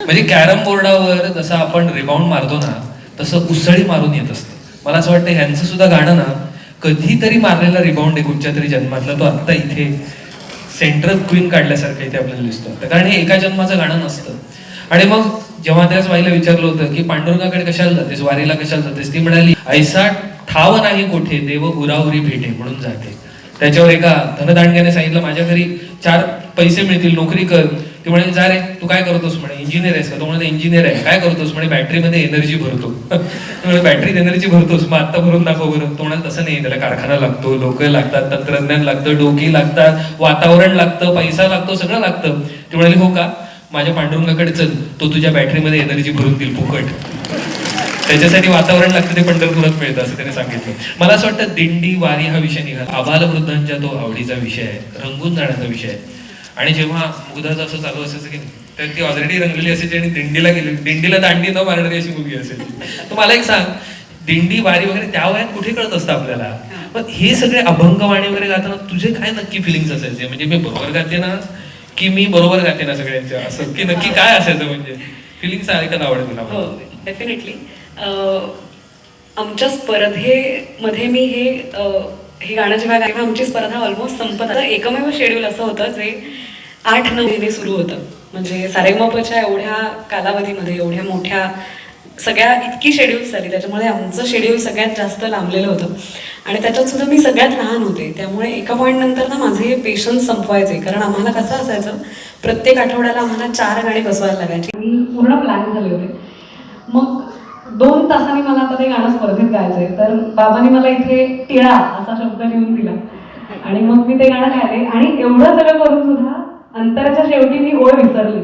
म्हणजे कॅरम बोर्डावर जसं आपण रिबाउंड मारतो ना तसं उसळी मारून येत असतं. मला असं वाटतं ह्यांचं सुद्धा गाणं ना कधीतरी मारलेला रिबाउंड आहे कुठच्या तरी जन्मातला तो आत्ता इथे सेंट्रल क्वीन काढल्यासारखं इथे आपल्याला दिसतो. कारण हे एका जन्माचं गाणं नसतं. आणि मग जेव्हा त्याच बाईला विचारलं होतं की पांडुरंगाकडे कशाला जातेस वारीला कशाला जातेस ती म्हणाली ऐसा ठाव नाही कोठे देव उराउरी भेटे म्हणून जाते. त्याच्यावर एका धनदांडग्याने सांगितलं माझ्या घरी चार पैसे मिळतील नोकरी कर ती म्हणे जा रे तू काय करतोस? म्हणे इंजिनियर आहेस का? तो म्हणे इंजिनियर आहे. काय करतोस? म्हणे बॅटरीमध्ये एनर्जी भरतो. म्हणजे बॅटरीत एनर्जी भरतोस मग आता भरून दाखव बरं. तो म्हणाल तसं नाही त्याला कारखाना लागतो लोक लागतात तंत्रज्ञान लागतं डोकी लागतात वातावरण लागतं पैसा लागतो सगळं लागतं. ते म्हणाली हो का? माझ्या पांडुरंगाकडे चल तो तुझ्या बॅटरीमध्ये एनर्जी भरून देईल फुकट. त्याच्यासाठी वातावरण लागतं ते पंढरपुरात मिळतं असं त्याने सांगितलं. मला असं वाटतं दिंडी वारी हा विषय निघाला. आबालवृद्धांच्या तो आवडीचा विषय आहे रंगून जाण्याचा विषय आहे. आणि जेव्हा मुग्धाचं असं चालू असायचं की तर ती ऑलरेडी रंगलेली असायची आणि दिंडीला गेली. दिंडीला दांडी न मारणारी अशी मुलगी असायची. तर मला एक सांग दिंडी वारी वगैरे त्या वयात कुठे कळत असतं आपल्याला? पण हे सगळे अभंगवाणी वगैरे गाताना तुझे काय नक्की फिलिंग्स असायचे? म्हणजे मी बरोबर गाते ना की मी बरोबर गाते ना सगळ्यांच्या? असं की नक्की काय असायचं म्हणजे? फिलिंग्स ऐकायला आवडेल तुला? हो, डेफिनेटली आमच्या स्पर्धेमध्ये मी हे हे गाणं जेव्हा गायला आमची स्पर्धा ऑलमोस्ट संपत एकमेव शेड्यूल असं होतं जे आठ नऊ महिने सुरू होतं. म्हणजे सारेगमपच्या एवढ्या कालावधीमध्ये एवढ्या मोठ्या सगळ्या इतकी शेड्यूल्स झाली. त्याच्यामुळे आमचं शेड्यूल सगळ्यात जास्त लांबलेलं होतं. आणि त्याच्यात सुद्धा मी सगळ्यात लहान होते. त्यामुळे एका पॉईंट नंतर ना माझे पेशन्स संपवायचे. कारण आम्हाला कसं असायचं प्रत्येक आठवड्याला आम्हाला चार गाणी बसवायला लागायची. मी पूर्ण प्लॅन झाले होते. मग दोन तासांनी मला आता ते गाणं स्पर्धेत गायचंय. तर बाबांनी मला इथे टिळा असा शब्द लिहून दिला. आणि मग मी ते गाणं गायले. आणि एवढं सगळं करून सुद्धा अंतराच्या शेवटी मी ओळ विसरले.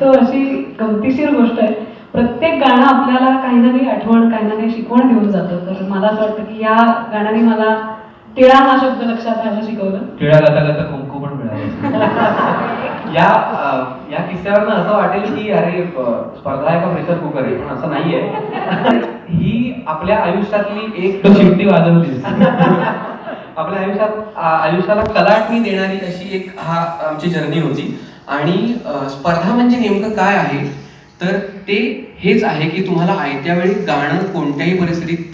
तो अशी गमतीशीर गोष्ट आहे. प्रत्येक गाणं आपल्याला काही ना काही आठवण काही ना काही शिकवण देऊन जातं. तर मला असं वाटतं की या गाण्याने मला टिळा हा शब्द लक्षात राहायला शिकवलं. टिळा गाता गाता कुंकू पण मिळालं. या या किस्स्यावर असं वाटेल की अरे स्पर्धा आहे का प्रेशर कुकर आहे? पण असं नाहीये. ही आपल्या आयुष्यातली एक शिट्टी वाजवली आपल्या आयुष्यात आयुष्याला कलाटणी देणारी अशी एक हा आमची जर्नी होती. आणि स्पर्धा म्हणजे नेमकं काय आहे? तर ते हेच आहे की तुम्हाला आयत्या वेळी गाणं कोणत्याही परिस्थितीत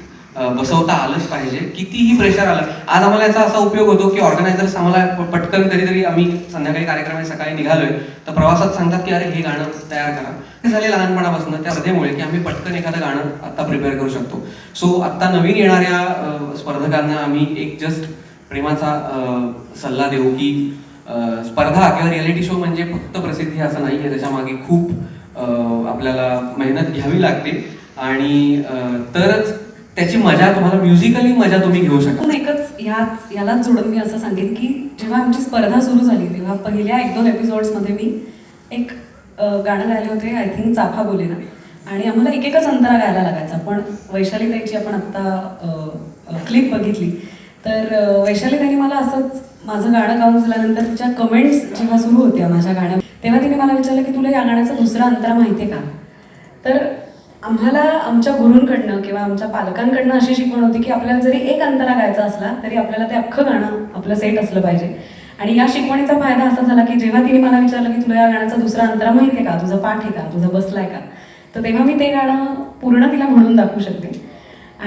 बसवता आलंच पाहिजे. कितीही प्रेशर आलं आज आम्हाला याचा असा उपयोग होतो की ऑर्गनायझर्स आम्हाला पटकन कधीतरी आम्ही संध्याकाळी कार्यक्रम आहे, सकाळी निघालोय तर प्रवासात सांगतात की अरे हे गाणं तयार करा. हे झाले लहानपणापासून त्या स्पर्धेमुळे की आम्ही पटकन एखादं गाणं आता प्रिपेअर करू शकतो. सो आत्ता नवीन येणाऱ्या स्पर्धकांना आम्ही एक जस्ट प्रेमाचा सल्ला देऊ की स्पर्धा किंवा रियालिटी शो म्हणजे फक्त प्रसिद्धी असं नाही आहे त्याच्यामागे खूप आपल्याला मेहनत घ्यावी लागते. आणि तरच त्याची मजा तुम्हाला म्युझिकली मजा तुम्ही घेऊ शकता. एकच ह्याच यालाच जोडून मी असं सांगेन की जेव्हा आमची स्पर्धा सुरू झाली तेव्हा पहिल्या एक दोन एपिसोड्समध्ये मी एक गाणं गायले होते आय थिंक चाफा बोलेना. आणि आम्हाला एक एकच अंतरा गायला लागायचा पण वैशाली ताईची आपण आत्ता क्लिप बघितली. तर वैशाली ताईने मला असंच माझं गाणं गाऊन झाल्यानंतर तिच्या कमेंट्स जेव्हा सुरू होत्या माझ्या गाण्यात तेव्हा तिने मला विचारलं की तुला या गाण्याचा दुसरा अंतरा माहिती आहे का? तर आम्हाला आमच्या गुरूंकडनं किंवा आमच्या पालकांकडनं अशी शिकवण होती की आपल्याला जरी एक अंतरा गायचा असला तरी आपल्याला ते अख्खं गाणं आपलं सेट असलं पाहिजे. आणि या शिकवणीचा फायदा असा झाला की जेव्हा तिने मला विचारलं की तुला या गाण्याचा दुसरा अंतरा माहिती आहे का? तुझं पाठ आहे का? तुझं बसलाय का? तर तेव्हा मी ते गाणं पूर्ण तिला म्हणून दाखवू शकते.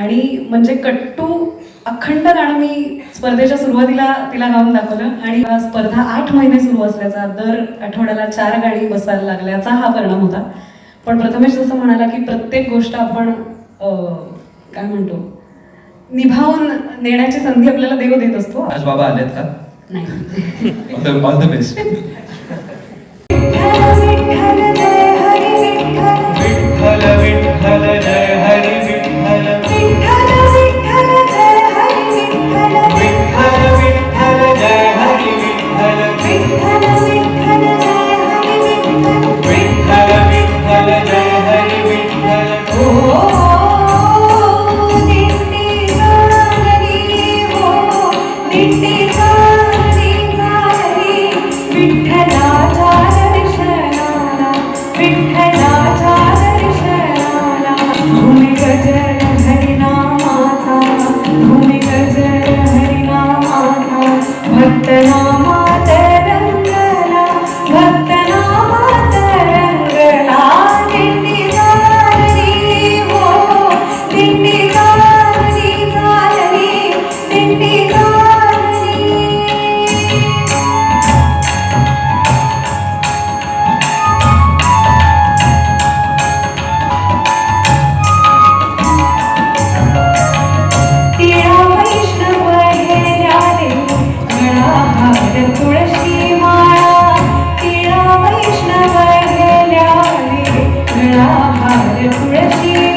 आणि म्हणजे कट्टू अखंड गाणं मी स्पर्धेच्या सुरुवातीला तिला गाऊन दाखवलं. आणि स्पर्धा आठ महिने सुरू असल्याचा दर आठवड्याला चार गाणी बसायला लागल्याचा हा परिणाम होता. पण प्रथमेश जसं म्हणाला की प्रत्येक गोष्ट आपण काय म्हणतो निभावून नेण्याची संधी आपल्याला देव देत असतो. आज बाबा आलेत का? नाही. All the best Vitthal Vitthal Hallelujah.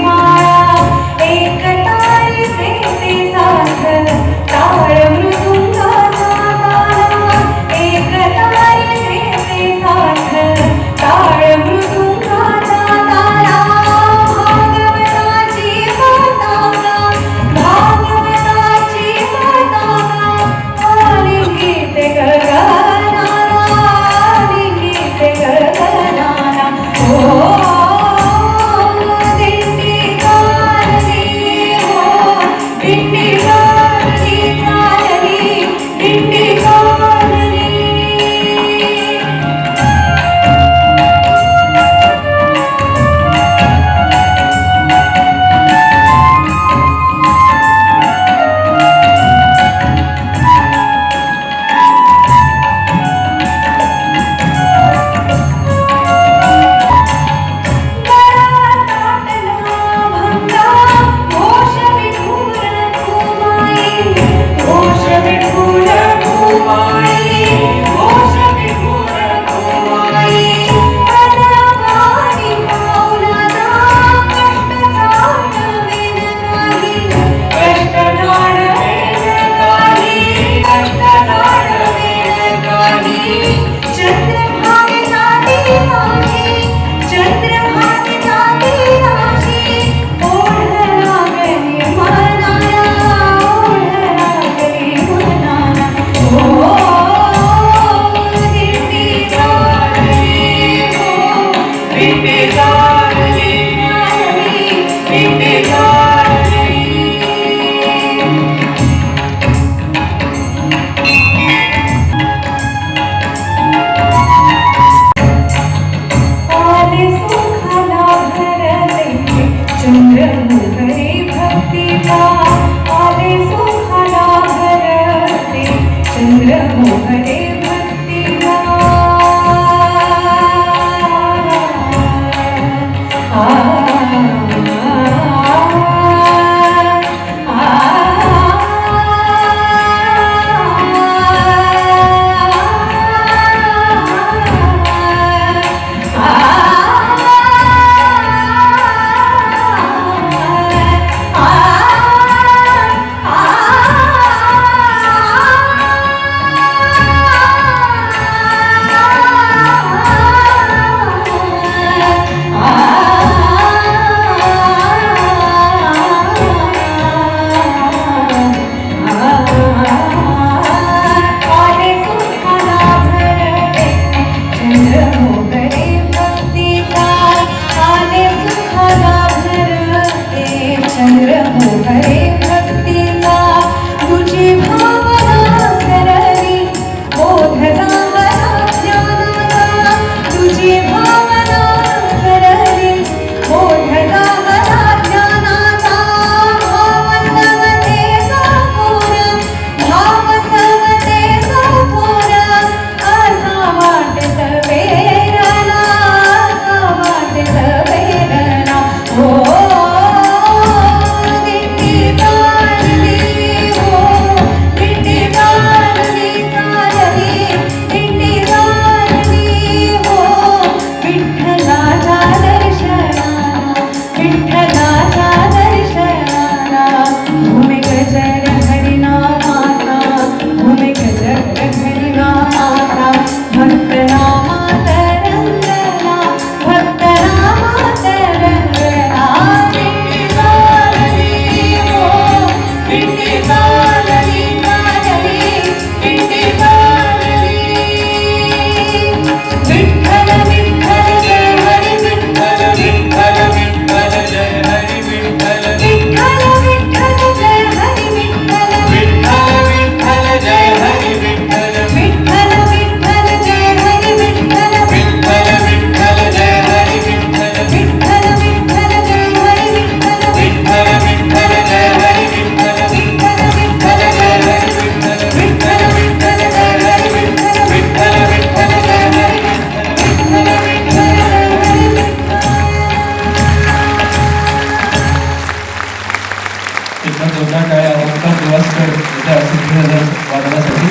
सिद्धी वादनासाठी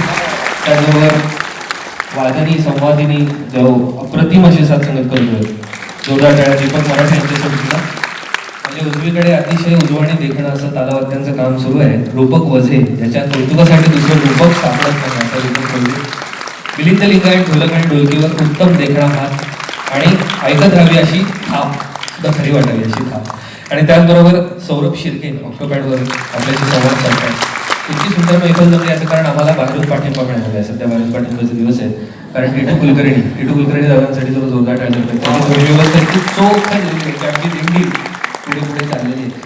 त्याचबरोबर वादनी संवादिनी जो अप्रतिम अशी साथसंगत करतोय जोरदार टाळ्या दीपक मराठे यांच्यासाठी सुद्धा म्हणजे उजवीकडे अतिशय उजवणी देखणं असं तालावाद्यांचं काम सुरू आहे. रूपक वझे याच्या कौतुकासाठी दुसरं रूपक सापडत नाही असं रूपक कौतुक मिलिंद लिंगायत ढोलक आणि ढोलकीवर उत्तम देखणा हात आणि ऐकत राहावी अशी थाप सुद्धा खरी वाटावी अशी थाप. आणि त्याचबरोबर सौरभ शिर्के ऑक्टोपॅडवर आपल्याशी संवाद साधतात इतकी सुंदर मैफल जमली असं कारण आम्हाला बाहेरून पाठिंबा मिळाला आहे. सध्या बाहेरून पाठिंबाचे दिवस आहेत. कारण टिटू कुलकर्णी टिटू कुलकर्णी दादांसाठी जो जोरदार टाळले त्यांची व्यवस्था इतकी चोख दिली आहे की दिंडी पुढे पुढे चाललेली आहे.